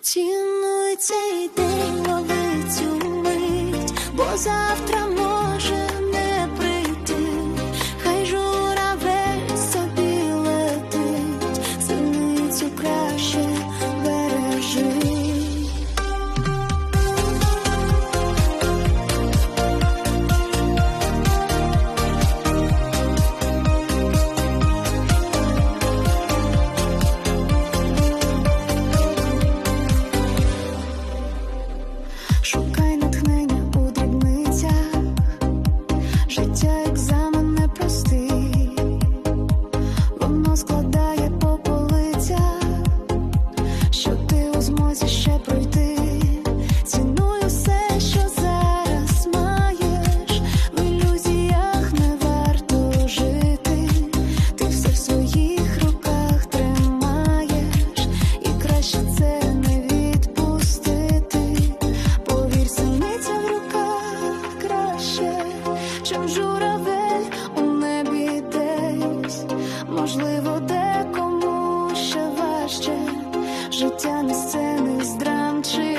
Цінуй цей день, лови цю мить, бо завтра. шукай натхнення у життя екзамен непростий, воно складає. життя не сцени з драм чи